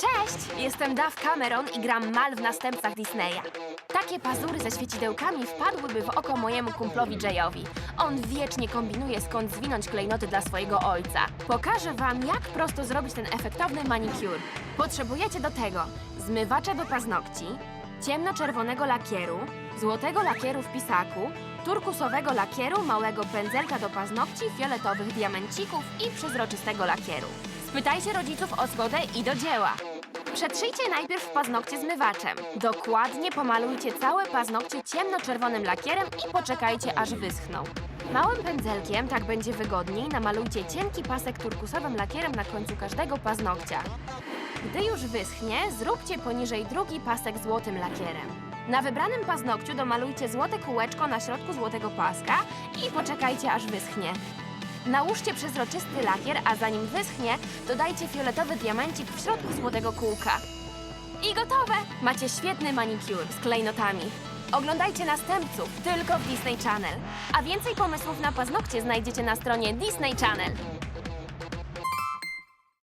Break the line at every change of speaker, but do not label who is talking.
Cześć! Jestem Duff Cameron i gram Mal w Następcach Disneya. Takie pazury ze świecidełkami wpadłyby w oko mojemu kumplowi Jayowi. On wiecznie kombinuje, skąd zwinąć klejnoty dla swojego ojca. Pokażę wam, jak prosto zrobić ten efektowny manicure. Potrzebujecie do tego zmywacza do paznokci, ciemnoczerwonego lakieru, złotego lakieru w pisaku, turkusowego lakieru, małego pędzelka do paznokci, fioletowych diamencików i przezroczystego lakieru. Spytajcie rodziców o zgodę i do dzieła. Przetrzyjcie najpierw paznokcie zmywaczem. Dokładnie pomalujcie całe paznokcie ciemnoczerwonym lakierem i poczekajcie, aż wyschną. Małym pędzelkiem, tak będzie wygodniej, namalujcie cienki pasek turkusowym lakierem na końcu każdego paznokcia. Gdy już wyschnie, zróbcie poniżej drugi pasek złotym lakierem. Na wybranym paznokciu domalujcie złote kółeczko na środku złotego paska i poczekajcie, aż wyschnie. Nałóżcie przezroczysty lakier, a zanim wyschnie, dodajcie fioletowy diamencik w środku złotego kółka. I gotowe! Macie świetny manicure z klejnotami. Oglądajcie następców tylko w Disney Channel. A więcej pomysłów na paznokcie znajdziecie na stronie Disney Channel.